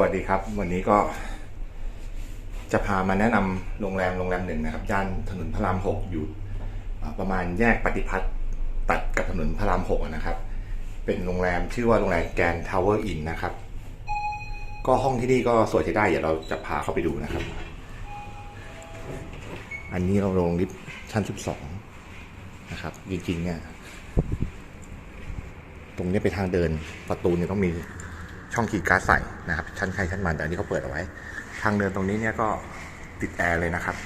วัสดีครับ วันนี้ก็จะพามาแนะนำโรงแรมโรงแรมหนึ่งนะครับย่านถนนพระรามหกอยู่ประมาณแยกปฏิพัฒน์ตัดกับถนนพระรามหกนะครับ เป็นโรงแรมชื่อว่าโรงแรมแกรนทาวเวอร์อินนะครับ ก็ห้องที่นี่ก็สวยใช้ได้เดี๋ยวเราจะพาเข้าไปดูนะครับ อันนี้เราลงลิฟต์ชั้นสิบสองนะครับ จริงๆเนี่ยตรงนี้เป็นทางเดินประตูเนี่ยต้องมี ช่องขีดการ์ดใส่นะครับชั้นใครชั้นมันแต่อันนี้เขาเปิดเอาไว้ ทางเดินตรงนี้เนี่ยก็ติดแอร์เลยนะครับ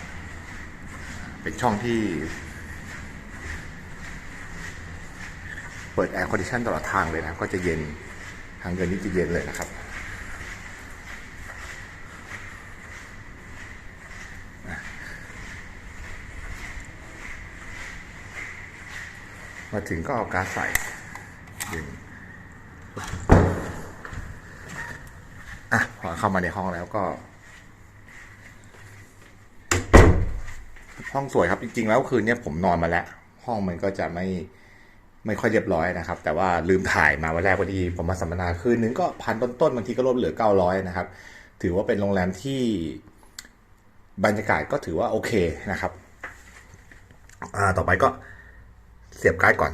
เป็นช่องที่ เปิดแอร์คอนดิชันตลอดทางเลยนะครับ ก็จะเย็นทางเดินนี้จะเย็นเลยนะครับมาถึงก็เอาการใส่ดึง อะพอเข้ามาในห้องแล้วก็ ห้องสวยครับจริงๆ แล้วคืนนี้ผมนอนมาแล้ว ห้องมันก็จะไม่ไม่ค่อยเรียบร้อยนะครับ แต่ว่าลืมถ่ายมาวันแรกพอดีผมมาสัมมนาคืนนึงก็พันต้นๆบางทีก็ลดเหลือเก้าร้อยนะครับ ถือว่าเป็นโรงแรมที่บรรยากาศก็ถือว่าโอเคนะครับอ่าต่อไปก็เสียบการ์ดก่อน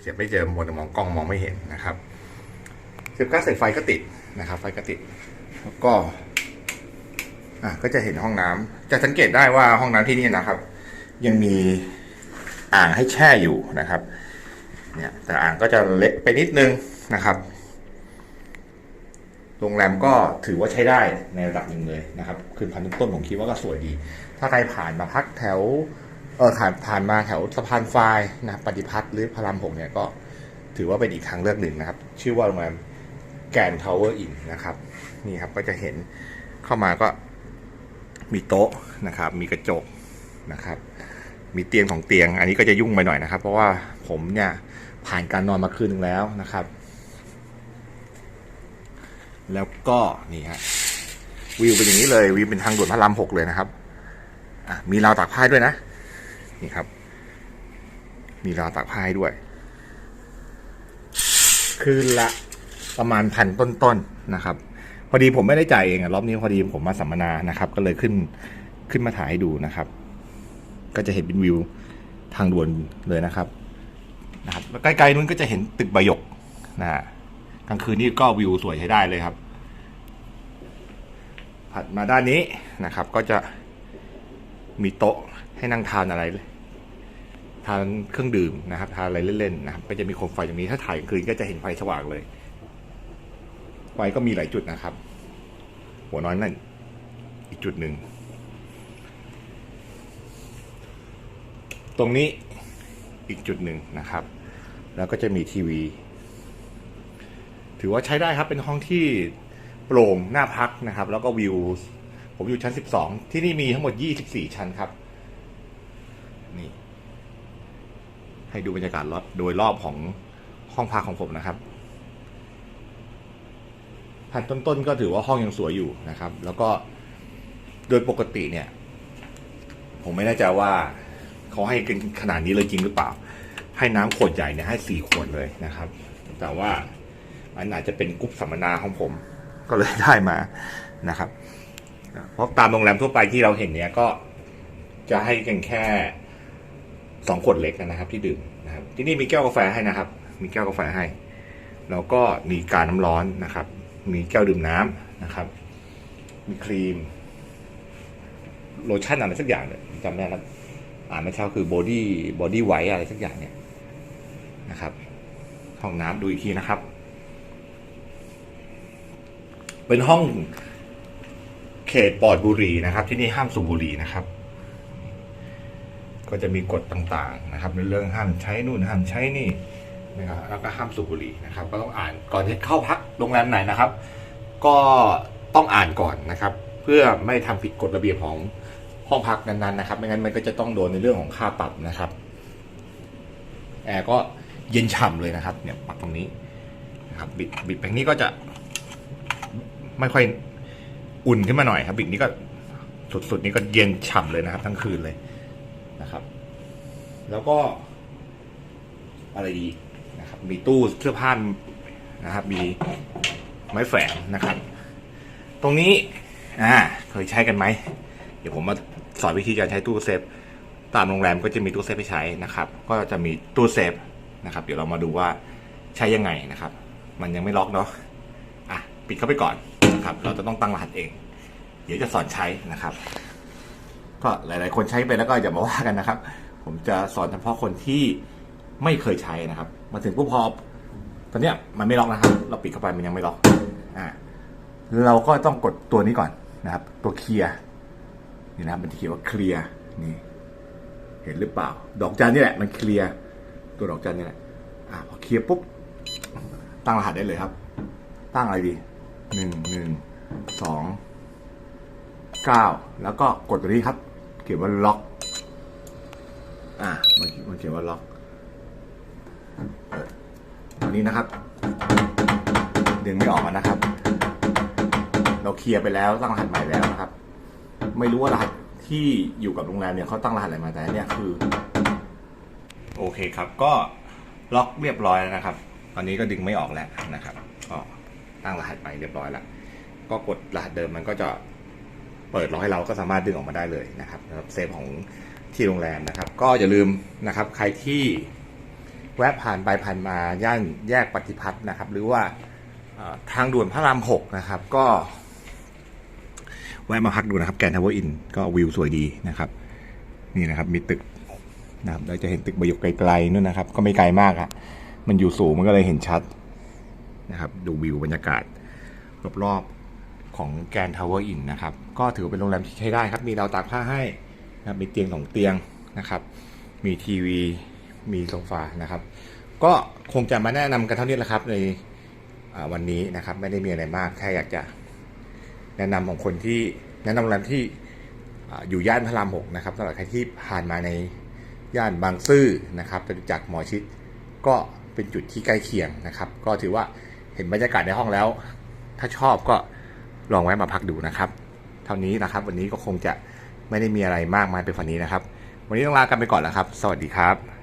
เสียบไม่เจอมนมองกล้องมองไม่เห็นนะครับ เสียบการ์ดใส่ไฟก็ติดนะครับ ไฟก็ติด แล้วก็อะก็จะเห็นห้องน้ำจะสังเกตได้ว่าห้องน้ำที่นี่นะครับ ยังมีอ่างให้แช่อยู่นะครับ เนี่ยแต่อ่างก็จะเล็กไปนิดนึงนะครับโรงแรมก็ถือว่าใช้ได้ในระดับหนึ่งเลยนะครับ คืนพันต้นผมคิดว่าก็สวยดี ถ้าใครผ่านมาพักแถวเออผ่านผ่านมาแถวสะพานไฟนะปฏิพัฒน์หรือพระรามหกเนี่ยก็ถือว่าเป็นอีกทางเลือกหนึ่งนะครับ ชื่อว่าโรงแรม แกนทาวเวอร์อินนะครับ นี่ครับก็จะเห็นเข้ามาก็มีโต๊ะนะครับ มีกระจกนะครับ มีเตียงของเตียง อันนี้ก็จะยุ่งไปหน่อยนะครับ เพราะว่าผมเนี่ยผ่านการนอนมาคืนหนึงแล้วนะครับ แล้วก็นี่ฮะวิวเป็นอย่างนี้เลยวิวเป็นทางด่วนพระรามหกเลยนะครับอะมีราวตากผ้าด้วยนะ นี่ครับ มีราวตากผ้าด้วย คืนละ ประมาณพันต้นๆนะครับ พอดีผมไม่ได้จ่ายเองอะรอบนี้พอดีผมมาสัมมนานะครับ ก็เลยขึ้นขึ้นมาถ่ายให้ดูนะครับ ก็จะเห็นเป็นวิวทางด่วนเลยนะครับนะครับใกล้ๆนู้นก็จะเห็นตึกใบหยกนะฮะกลางคืนนี่ก็วิวสวยใช้ได้เลยครับถัดมาด้านนี้นะครับ ก็จะมีโต๊ะให้นั่งทานอะไรทานเครื่องดื่มนะครับ ทานอะไรเล่นๆนะครับ ก็จะมีโคมไฟตรงนี้ถ้าถ่ายกลางคืนก็จะเห็นไฟสว่างเลย ไฟก็มีหลายจุดนะครับ หัวน้อยนั่นอีกจุดหนึ่ง ตรงนี้อีกจุดหนึ่งนะครับ แล้วก็จะมีทีวี ถือว่าใช้ได้ครับเป็นห้องที่โปร่งหน่าพักนะครับ แล้วก็วิว ผมอยู่ชั้น 12 ที่นี่มีทั้งหมด 24 ชั้นครับ นี่ ให้ดูบรรยากาศโดยรอบของห้องพักของผมนะครับ พันต้นๆก็ถือว่าห้องยังสวยอยู่นะครับ แล้วก็โดยปกติเนี่ย ผมไม่แน่ใจว่าเขาให้กันขนาดนี้เลยจริงหรือเปล่า ให้น้ำขวดใหญ่เนี่ยให้สี่ขวดเลยนะครับ แต่ว่าอันอาจจะเป็นกรุ๊ปสัมมนาของผม ก็เลยได้มานะครับ เพราะตามโรงแรมทั่วไปที่เราเห็นเนี่ยก็จะให้กันแค่สองขวดเล็กนะครับ ที่ดื่มนะครับ ที่นี่มีแก้วกาแฟให้นะครับ มีแก้วกาแฟให้ แล้วก็มีการน้ำร้อนนะครับ มีแก้วดื่มน้ำนะครับ มีครีม โลชั่นอะไรสักอย่างเนี่ยจำได้แล้วอ่านไม่เช้าคือบอดี้บอดี้ไวท์อะไรสักอย่างเนี่ยนะครับห้องน้ำดูอีกทีนะครับ เป็นห้องเขตปลอดบุหรี่นะครับ ที่นี่ห้ามสูบบุหรี่นะครับ ก็จะมีกฎต่างๆนะครับ ในเรื่องห้ามใช้นู่นห้ามใช้นี่ นะครับแล้วก็ห้ามสูบบุหรี่นะครับ ก็ต้องอ่านก่อนที่เข้าพักโรงแรมไหนนะครับ ก็ต้องอ่านก่อนนะครับ เพื่อไม่ทำผิดกฎระเบียบของห้องพักนั้นๆนะครับ ไม่งั้นมันก็จะต้องโดนในเรื่องของค่าปรับนะครับแอร์ก็เย็นฉ่ำเลยนะครับ เนี่ยปรับตรงนี้นะครับ บิดบิดแบงนี้ก็จะ ไม่ค่อยอุ่นขึ้นมาหน่อยครับ บิดนี้ก็สุดๆนี้ก็เย็นฉ่ำเลยนะครับ ทั้งคืนเลยนะครับ แล้วก็อะไรดี มีตู้เสื้อผ้านะครับ มีไม้แฝงนะครับ ตรงนี้อ่าเคยใช้กันไหม เดี๋ยวผมมาสอนวิธีการใช้ตู้เซฟ ตามโรงแรมก็จะมีตู้เซฟให้ใช้นะครับ ก็จะมีตู้เซฟนะครับ เดี๋ยวเรามาดูว่าใช้ยังไงนะครับ มันยังไม่ล็อกเนาะอะปิดเข้าไปก่อนนะครับ เราจะต้องตั้งรหัสเอง เดี๋ยวจะสอนใช้นะครับ ก็หลาย ๆ คนใช้ไปแล้วก็อย่ามาว่ากันนะครับ ผมจะสอนเฉพาะคนที่ ไม่เคยใช้นะครับ มาถึงปุ๊บพอตอนเนี้ยมันไม่ล็อกนะครับ เราปิดเข้าไปมันยังไม่ล็อกอ่าเราก็ต้องกดตัวนี้ก่อนนะครับ ตัวเคลียร์นี่นะมันเขียนว่าเคลียร์นี่ เห็นหรือเปล่า ดอกจันนี่แหละ มันเคลียร์ตัวดอกจันนี่แหละอ่าพอเคลียร์ปุ๊บตั้งรหัสได้เลยครับ ตั้งอะไรดีหนึ่งหนึ่งสองเก้าแล้วก็กดตัวนี้ครับ เขียนว่าล็อก อ่ามันมันเขียนว่าล็อก ตัวนี้นะครับ ดึงไม่ออกนะครับ เราเคลียร์ไปแล้วตั้งรหัสใหม่แล้วนะครับ ไม่รู้ว่ารหัสที่อยู่กับโรงแรมเนี่ยเขาตั้งรหัสอะไรมาแต่เนี่ยคือ โอเคครับ ก็ล็อกเรียบร้อยแล้วนะครับ ตอนนี้ก็ดึงไม่ออกแล้วนะครับก็ตั้งรหัสใหม่เรียบร้อยแล้วก็กดรหัสเดิมมันก็จะเปิดรอให้เราก็สามารถดึงออกมาได้เลยนะครับเซฟของที่โรงแรมนะครับ ก็อย่าลืมนะครับ ใครที่ แวะผ่านไปผ่านมาย่านแยกปฏิพัฒน์นะครับ หรือว่าทางด่วนพระรามหกนะครับ ก็แวะมาพักดูนะครับ แกนทาวเวอร์อินก็วิวสวยดีนะครับ นี่นะครับมีตึกนะครับเราจะเห็นตึกบยกไกลๆนู่นนะครับ ก็ไม่ไกลมากอะมันอยู่สูงมันก็เลยเห็นชัดนะครับ ดูวิวบรรยากาศรอบๆของแกนทาวเวอร์อินนะครับ ก็ถือเป็นโรงแรมที่ใช้ได้ครับ มีราวตากผ้าให้นะครับมีเตียงสองเตียงนะครับ มีทีวี มีโซฟานะครับ ก็คงจะมาแนะนำกันเท่านี้แหละครับในวันนี้นะครับ ไม่ได้มีอะไรมากแค่อยากจะแนะนำของคนที่แนะนำโรงแรมที่ออยู่ย่านพระรามหกนะครับสำหรับใครที่ผ่านมาในย่านบางซื่อนะครับจตุจักรหมอชิดก็เป็นจุดที่ใกล้เคียงนะครับ ก็ถือว่าเห็นบรรยากาศในห้องแล้ว ถ้าชอบก็ลองแวะมาพักดูนะครับ เท่านี้นะครับ วันนี้ก็คงจะไม่ได้มีอะไรมากมายไปกว่านี้นะครับ วันนี้ต้องลากันไปก่อนแล้วครับ สวัสดีครับ